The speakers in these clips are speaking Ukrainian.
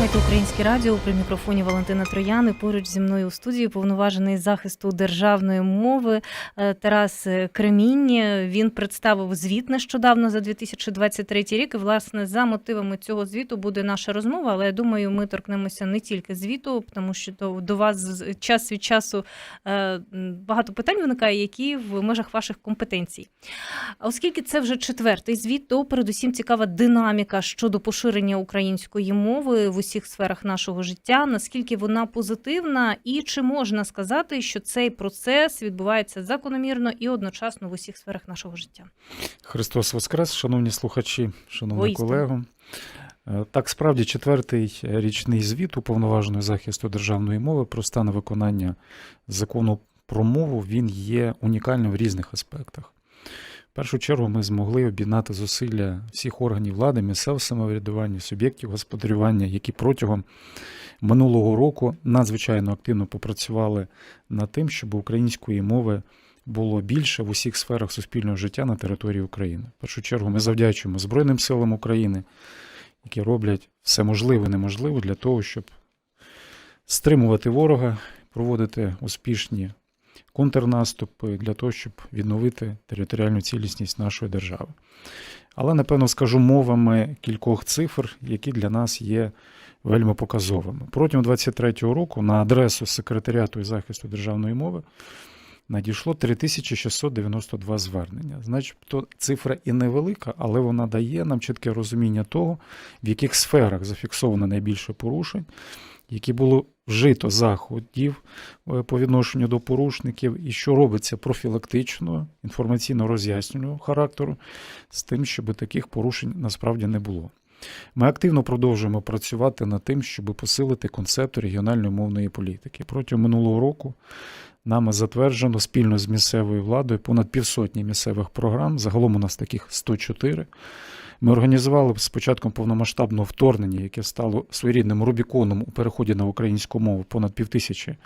слухаєте українське радіо при мікрофоні Валентина Троян. І Поруч зі мною у студії повноважений захисту державної мови е, Тарас Кремінь. Він представив звіт нещодавно за 2023 рік. І власне за мотивами цього звіту буде наша розмова. Але я думаю, ми торкнемося не тільки звіту, тому що до, вас час від часу е, багато питань виникає, які в межах ваших компетенцій. Оскільки це вже четвертий звіт, то передусім цікава динаміка щодо поширення української мови в усіх сферах нашого життя, наскільки вона позитивна, і чи можна сказати, що цей процес відбувається закономірно і одночасно в усіх сферах нашого життя? Христос Воскрес, шановні слухачі, шановні колего. Е, Так, справді, четвертий річний звіт уповноваженої захисту державної мови про стан виконання закону про мову він є унікальним в різних аспектах. В першу чергу ми змогли об'єднати зусилля всіх органів влади, місцевого самоврядування, суб'єктів господарювання, які протягом минулого року надзвичайно активно попрацювали над тим, щоб української мови було більше в усіх сферах суспільного життя на території України. В першу чергу ми завдячуємо Збройним силам України, які роблять все можливе і неможливе для того, щоб стримувати ворога, проводити успішні контрнаступи для того, щоб відновити територіальну цілісність нашої держави. Але, напевно, скажу мовами кількох цифр, які для нас є вельми показовими. Протягом 2023 року на адресу секретаріату і захисту державної мови надійшло 3692 звернення. Значить, то цифра і невелика, але вона дає нам чітке розуміння того, в яких сферах зафіксовано найбільше порушень, які було вжито заходів е, по відношенню до порушників, і що робиться профілактичного, інформаційно-роз'яснювального характеру, з тим, щоб таких порушень насправді не було. Ми активно продовжуємо працювати над тим, щоб посилити концепт регіональної мовної політики. Протягом минулого року нами затверджено спільно з місцевою владою понад півсотні місцевих програм. Загалом у нас таких 104. Ми організували з початком повномасштабного вторгнення, яке стало своєрідним Рубіконом у переході на українську мову, понад півтисячі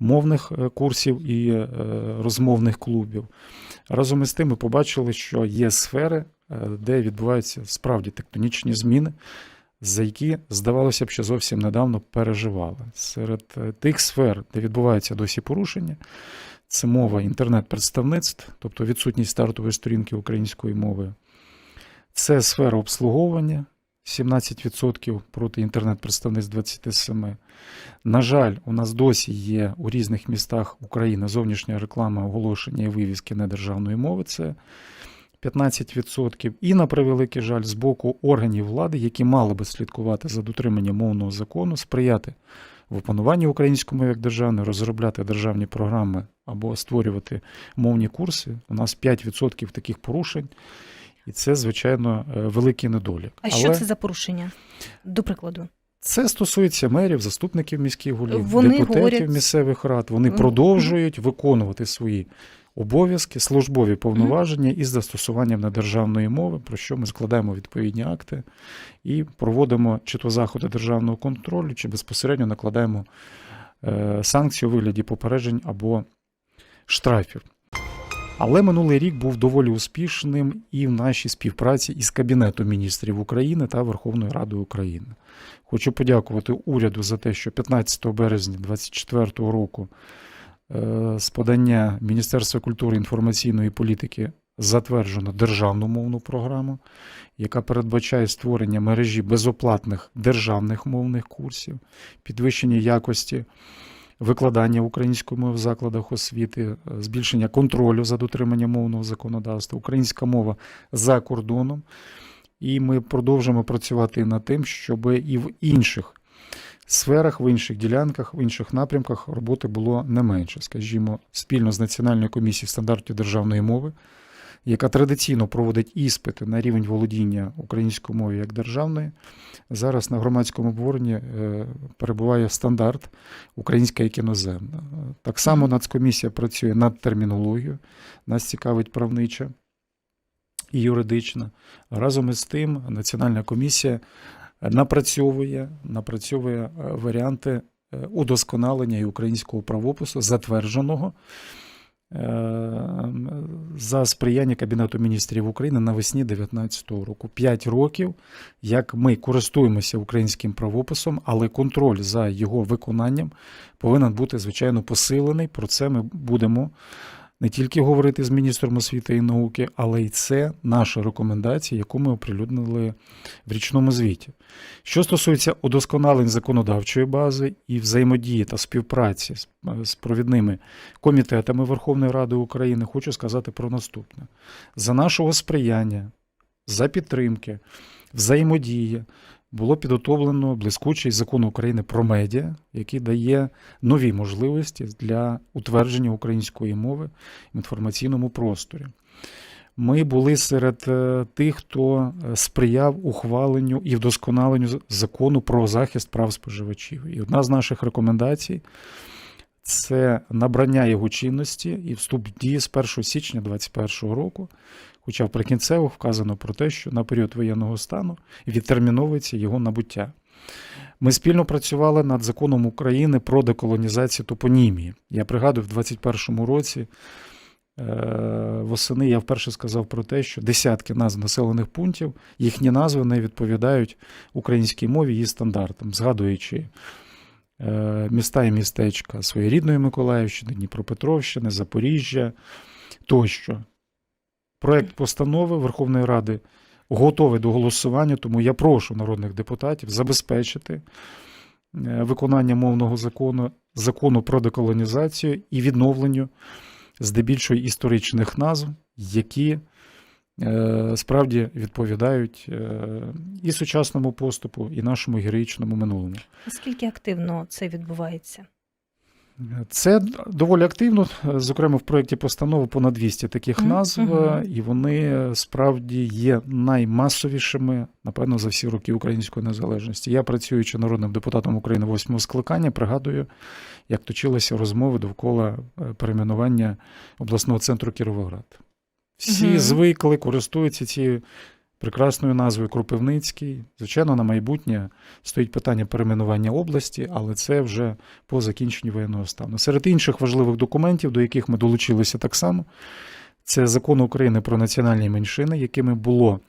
мовних е, курсів і е, розмовних клубів. Разом із тим ми побачили, що є сфери, е, де відбуваються справді тектонічні зміни, за які, здавалося б, що зовсім недавно переживали. Серед тих сфер, де відбуваються досі порушення, це мова інтернет-представництв, тобто відсутність стартової сторінки української мови. Це сфера обслуговування 17% проти інтернет-представництв 27%. На жаль, у нас досі є у різних містах України зовнішня реклама, оголошення і вивіски недержавної мови. Це 15%. І, на превеликий жаль, з боку органів влади, які мали би слідкувати за дотриманням мовного закону, сприяти в опануванні української мови як державної, розробляти державні програми або створювати мовні курси. У нас 5% таких порушень. І це, звичайно, е, великий недолік. А що це за порушення? До прикладу, Це стосується мерів, заступників міських голів, Вони депутатів говорять- місцевих рад. Вони продовжують виконувати свої обов'язки, службові повноваження із застосуванням недержавної мови, про що ми складаємо відповідні акти і проводимо чи то заходи державного контролю, чи безпосередньо накладаємо е, санкції у вигляді попереджень або штрафів. Але минулий рік був доволі успішним і в нашій співпраці із Кабінетом міністрів України та Верховною Радою України. Хочу подякувати уряду за те, що 15 березня 2024 року е, з подання Міністерства культури інформаційної політики затверджено державну мовну програму, яка передбачає створення мережі безоплатних державних мовних курсів, підвищення якості викладання української мови в закладах освіти, е, збільшення контролю за дотриманням мовного законодавства, українська мова за кордоном. І ми продовжимо працювати над тим, щоб і в інших сферах, в інших ділянках, в інших напрямках роботи було не менше. Скажімо, спільно з Національною комісією стандартів державної мови, яка традиційно проводить іспити на рівень володіння українською мовою як державної. Зараз на громадському обговоренні е, перебуває стандарт українська як іноземна. Так само Нацкомісія працює над термінологією, нас цікавить правнича і юридична. Разом із тим, Національна комісія напрацьовує, напрацьовує е, варіанти е, удосконалення і українського правопису, затвердженого за сприяння Кабінету міністрів України навесні 2019 року. П'ять років, як ми користуємося українським правописом, але контроль за його виконанням повинен бути, звичайно, посилений. Про це ми будемо не тільки говорити з міністром освіти і науки, але й це наша рекомендація, яку ми оприлюднили в річному звіті. Що стосується удосконалень законодавчої бази і взаємодії та співпраці з, з провідними комітетами Верховної Ради України, хочу сказати про наступне: за нашого сприяння, за підтримки, взаємодії було підготовлено блискучий закон України про медіа, який дає нові можливості для утвердження української мови в інформаційному просторі. Ми були серед е, тих, хто е, сприяв ухваленню і вдосконаленню закону про захист прав споживачів. І одна з наших рекомендацій це набрання його чинності і вступ в дії з 1 січня 2021 року. Хоча в прикінцево вказано про те, що на період воєнного стану відтерміновується його набуття. Ми спільно працювали над законом України про деколонізацію топонімії. Я пригадую, в 2021 році е, восени я вперше сказав про те, що десятки назв населених пунктів, їхні назви не відповідають українській мові її стандартам, згадуючи міста і містечка своєрідної Миколаївщини, Дніпропетровщини, Запоріжжя тощо. Проект постанови Верховної Ради готовий до голосування, тому я прошу народних депутатів забезпечити е, виконання мовного закону, закону про деколонізацію і відновленню здебільшого історичних назв, які е, справді відповідають е, і сучасному поступу, і нашому героїчному минулому. Наскільки активно це відбувається? Це доволі активно, зокрема в проєкті постанови понад 200 таких назв, мгм. і вони справді є наймасовішими, напевно, за всі роки української незалежності. Я, працюючи народним депутатом України восьмого скликання, пригадую, як точилися розмови довкола е, перейменування обласного центру Кіровоград. Всі Мгм. звикли, користуються цією прекрасною назвою Кропивницький. Звичайно, на майбутнє стоїть питання перейменування області, але це вже по закінченню воєнного стану. Серед інших важливих документів, до яких ми долучилися так само, це закон України про національні меншини, якими було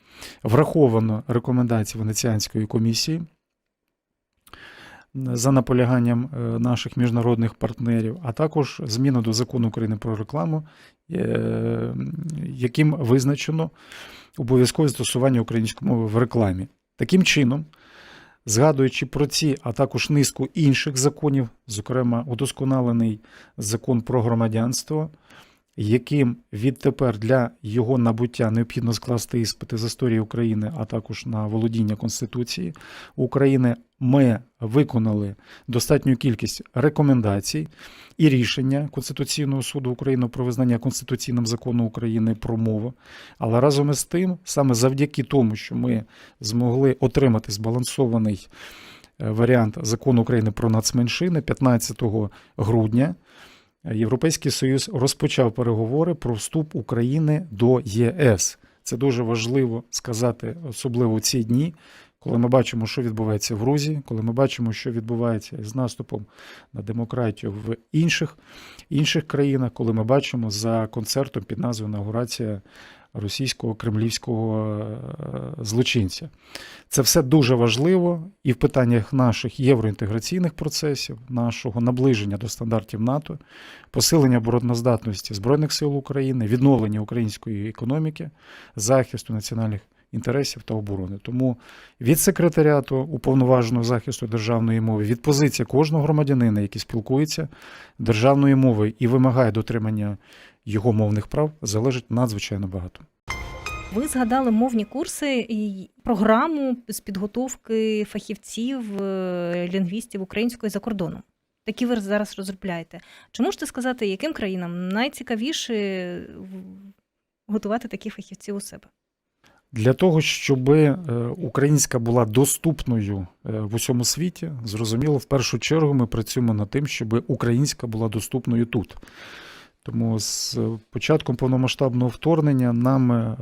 враховано рекомендації Венеціанської комісії за наполяганням е, наших міжнародних партнерів, а також зміни до закону України про рекламу, е, яким визначено обов'язкове застосування української мови в рекламі. Таким чином, згадуючи про ці, а також низку інших законів, зокрема удосконалений закон про громадянство, яким відтепер для його набуття необхідно скласти іспити з історії України, а також на володіння Конституції України, ми виконали достатню кількість рекомендацій і рішення Конституційного суду України про визнання конституційним закону України про мову. Але разом із тим, саме завдяки тому, що ми змогли отримати збалансований е, варіант закону України про нацменшини 15 грудня. Європейський Союз розпочав переговори про вступ України до ЄС. Це дуже важливо сказати, особливо в ці дні, коли ми бачимо, що відбувається в Грузії, коли ми бачимо, що відбувається з наступом на демократію в інших, інших країнах, коли ми бачимо за концертом під назвою Інаугурація російського кремлівського е, злочинця. Це все дуже важливо і в питаннях наших євроінтеграційних процесів, нашого наближення до стандартів НАТО, посилення обороноздатності Збройних сил України, відновлення української економіки, захисту національних інтересів та оборони. Тому від секретаріату уповноваженого захисту державної мови, від позиції кожного громадянина, який спілкується державною мовою і вимагає дотримання його мовних прав, залежить надзвичайно багато. Ви згадали мовні курси і програму з підготовки фахівців, е, лінгвістів української за кордоном. Такі ви зараз розробляєте. Чи можете сказати, яким країнам найцікавіше готувати таких фахівців у себе? Для того, щоб е, українська була доступною е, в усьому світі, зрозуміло, в першу чергу ми працюємо над тим, щоб українська була доступною тут. Тому з початком повномасштабного вторгнення нам е,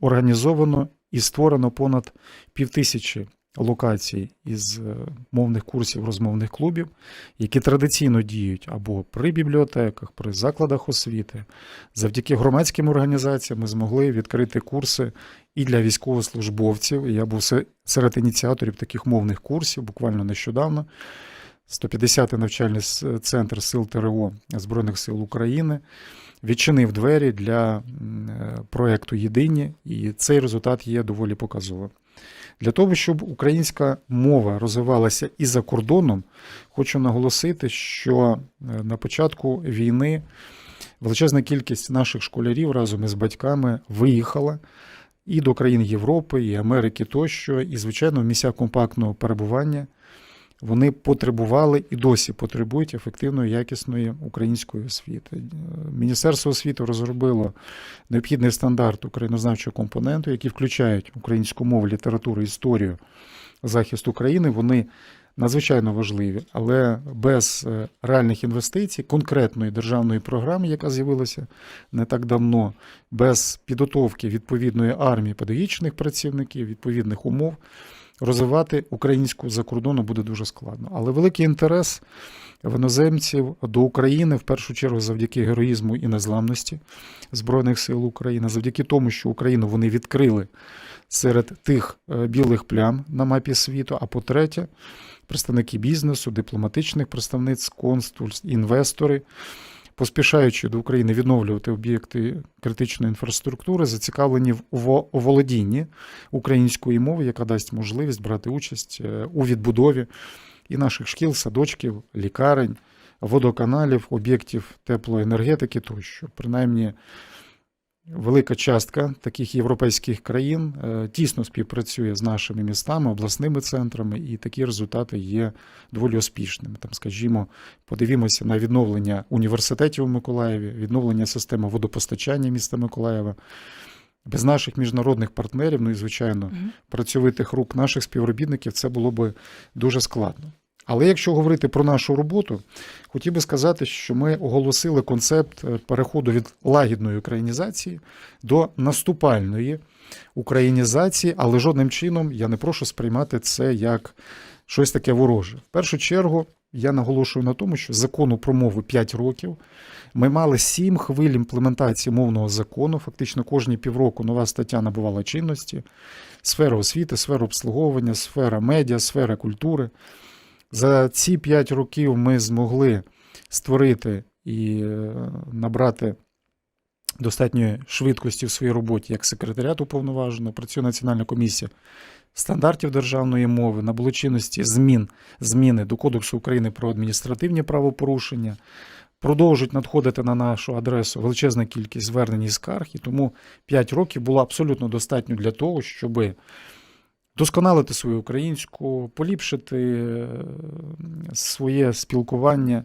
організовано і створено понад півтисячі локацій із е, мовних курсів розмовних клубів, які традиційно діють або при бібліотеках, при закладах освіти. Завдяки громадським організаціям ми змогли відкрити курси і для військовослужбовців. Я був се- серед ініціаторів таких мовних курсів буквально нещодавно. 150-й навчальний центр сил ТРО Збройних сил України відчинив двері для е, проекту Єдині, і цей результат є доволі показовим. Для того, щоб українська мова розвивалася і за кордоном, хочу наголосити, що е, на початку війни величезна кількість наших школярів разом із батьками виїхала і до країн Європи, і Америки тощо, і, звичайно, в місцях компактного перебування вони потребували і досі потребують ефективної якісної української освіти. Міністерство освіти розробило необхідний стандарт українознавчого компоненту, який включають українську мову, літературу, історію, захист України. Вони надзвичайно важливі, але без е, реальних інвестицій, конкретної державної програми, яка з'явилася не так давно, без підготовки відповідної армії педагогічних працівників, відповідних умов, розвивати українську за кордоном буде дуже складно. Але великий інтерес іноземців до України в першу чергу завдяки героїзму і незламності Збройних сил України, завдяки тому, що Україну вони відкрили серед тих е, білих плям на мапі світу. А по-третє, представники бізнесу, дипломатичних представництв, консульств, інвестори. Поспішаючи до України відновлювати об'єкти критичної інфраструктури, зацікавлені в володінні української мови, яка дасть можливість брати участь е, у відбудові і наших шкіл, садочків, лікарень, водоканалів, об'єктів теплоенергетики тощо. Принаймні, велика частка таких європейських країн е, тісно співпрацює з нашими містами, обласними центрами, і такі результати є доволі успішними. Там, скажімо, подивімося на відновлення університетів у Миколаєві, відновлення системи водопостачання міста Миколаєва. Без наших міжнародних партнерів, ну і звичайно, працьовитих рук наших співробітників, це було би дуже складно. Але якщо говорити про нашу роботу, хотів би сказати, що ми оголосили концепт е, переходу від лагідної українізації до наступальної українізації, але жодним чином я не прошу сприймати це як щось таке вороже. В першу чергу я наголошую на тому, що закону про мову 5 років. Ми мали сім хвиль імплементації мовного закону. Фактично кожні півроку нова стаття набувала чинності. Сфера освіти, сфера обслуговування, сфера медіа, сфера культури. За ці 5 років ми змогли створити і е, набрати достатньої швидкості в своїй роботі як секретаріат уповноваженого, працює Національна комісія стандартів державної мови, набуло чинності змін, зміни до Кодексу України про адміністративні правопорушення. Продовжують надходити на нашу адресу величезна кількість звернень і скарг, і тому 5 років було абсолютно достатньо для того, щоб досконалити свою українську, поліпшити е, своє спілкування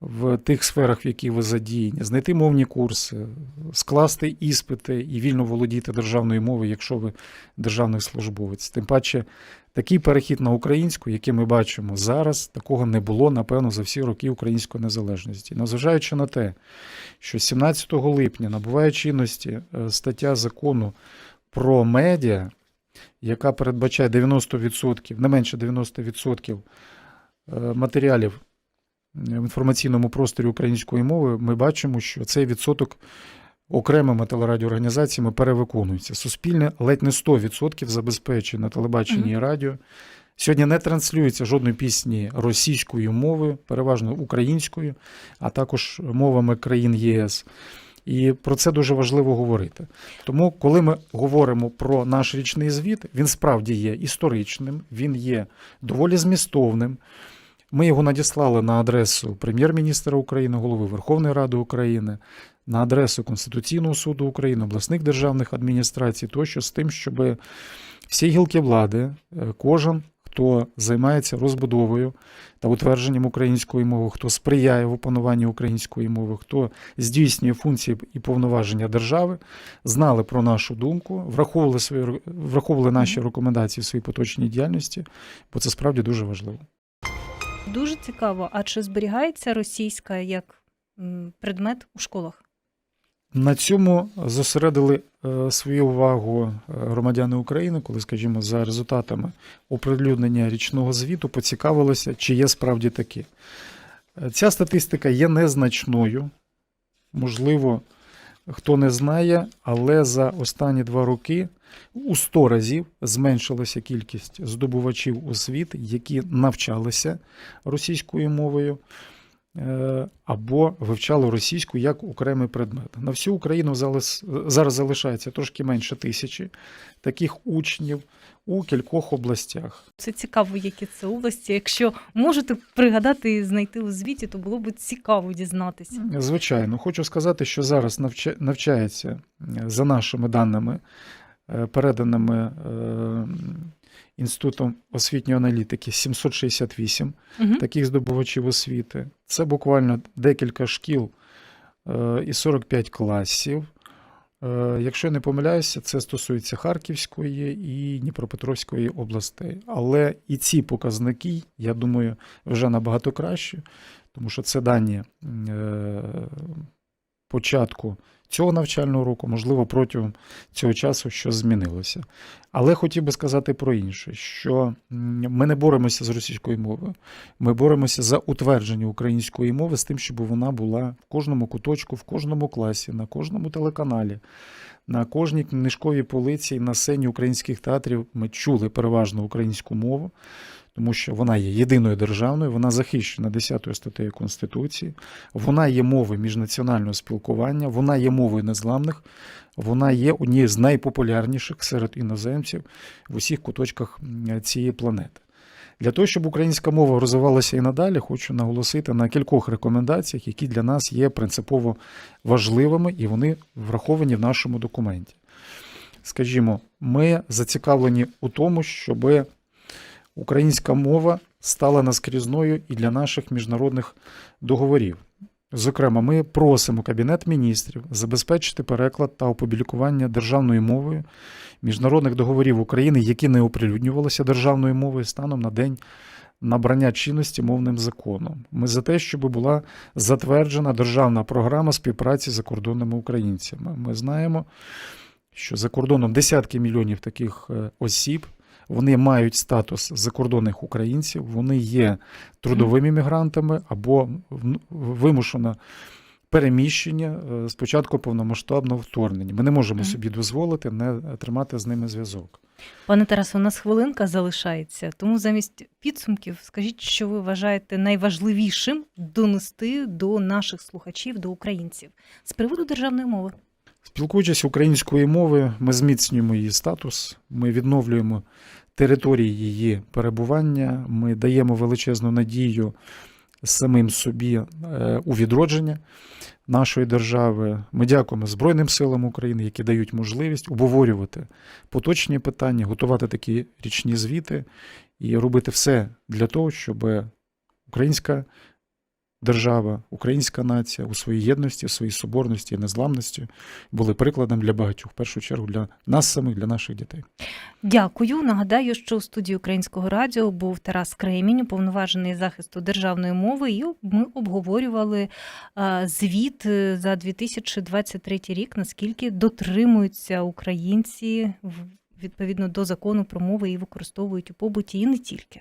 в тих сферах, в яких ви задіяні, знайти мовні курси, скласти іспити і вільно володіти державною мовою, якщо ви державний службовець. Тим паче, такий перехід на українську, який ми бачимо зараз, такого не було, напевно, за всі роки української незалежності. Незважаючи на те, що 17 липня набуває чинності е, стаття закону про медіа, яка передбачає 90%, не менше 90% е, матеріалів в інформаційному просторі української мови, ми бачимо, що цей відсоток окремими телерадіоорганізаціями перевиконується. Суспільне ледь не 100% забезпечує на телебаченні і радіо. Сьогодні не транслюється жодної пісні російською мовою, переважно українською, а також мовами країн ЄС. І про це дуже важливо говорити. Тому, коли ми говоримо про наш річний звіт, він справді є історичним, він є доволі змістовним. Ми його надіслали на адресу прем'єр-міністра України, голови Верховної Ради України, на адресу Конституційного суду України, обласних державних адміністрацій, тощо з тим, щоб всі гілки влади, е, кожен, хто займається розбудовою та утвердженням української мови, хто сприяє в опануванні української мови, хто здійснює функції і повноваження держави, знали про нашу думку, враховували свої враховували наші рекомендації в своїй поточній діяльності, бо це справді дуже важливо. Дуже цікаво. А чи зберігається російська як предмет у школах? На цьому зосередили свою увагу е, громадяни України, коли, скажімо, за результатами оприлюднення річного звіту поцікавилися, чи є справді такі. Е, Ця статистика є незначною. Можливо, хто не знає, але за останні два роки у 100 разів зменшилася кількість здобувачів освіти, які навчалися російською мовою е, або вивчали російську як окремий предмет. На всю Україну зараз залишається трошки менше тисячі таких учнів у кількох областях. Це цікаво, які це області. Якщо можете пригадати і знайти у звіті, то було б цікаво дізнатися. Звичайно, хочу сказати, що зараз навча- навчається е, за нашими даними, е, переданими е, Інститутом освітньої аналітики 768 Угу. таких здобувачів освіти. Це буквально декілька шкіл е, і 45 класів. Е, Якщо я не помиляюся, це стосується Харківської і Дніпропетровської областей. Але і ці показники, я думаю, вже набагато кращі, тому що це дані е, початку цього навчального року, можливо, протягом цього часу щось змінилося. Але хотів би сказати про інше, що ми не боремося з російською мовою. Ми боремося за утвердження української мови з тим, щоб вона була в кожному куточку, в кожному класі, на кожному телеканалі, на кожній книжковій полиці і на сцені українських театрів ми чули переважно українську мову, тому що вона є єдиною державною, вона захищена 10 статтею Конституції, вона є мовою міжнаціонального спілкування, вона є мовою незламних, вона є однією з найпопулярніших серед іноземців в усіх куточках цієї планети. Для того, щоб українська мова розвивалася і надалі, хочу наголосити на кількох рекомендаціях, які для нас є принципово важливими, і вони враховані в нашому документі. Скажімо, ми зацікавлені у тому, щоб українська мова стала наскрізною і для наших міжнародних договорів. Зокрема, ми просимо Кабінет міністрів забезпечити переклад та опублікування державною мовою міжнародних договорів України, які не оприлюднювалися державною мовою станом на день набрання чинності мовним законом. Ми за те, щоб була затверджена державна програма співпраці з закордонними українцями. Ми знаємо, що за кордоном десятки мільйонів таких е, осіб. Вони мають статус закордонних українців, вони є трудовими мігрантами або вимушено переміщення е, з початку повномасштабного вторгнення. Ми не можемо собі дозволити не тримати з ними зв'язок. Пане Тарасе, у нас хвилинка залишається, тому замість підсумків скажіть, що ви вважаєте найважливішим донести до наших слухачів, до українців з приводу державної мови. Спілкуючись українською мовою, ми зміцнюємо її статус, ми відновлюємо території її перебування, ми даємо величезну надію самим собі е, у відродження нашої держави. Ми дякуємо Збройним силам України, які дають можливість обговорювати поточні питання, готувати такі річні звіти і робити все для того, щоб українська держава, українська нація у своїй єдності, у своїй соборності і незламності були прикладом для багатьох, в першу чергу для нас самих, для наших дітей. Дякую. Нагадаю, що у студії Українського радіо був Тарас Кремінь, уповноважений захисту державної мови, і ми обговорювали е, звіт е, за 2023 рік, наскільки дотримуються українці в- відповідно до закону про мови і використовують у побуті, і не тільки.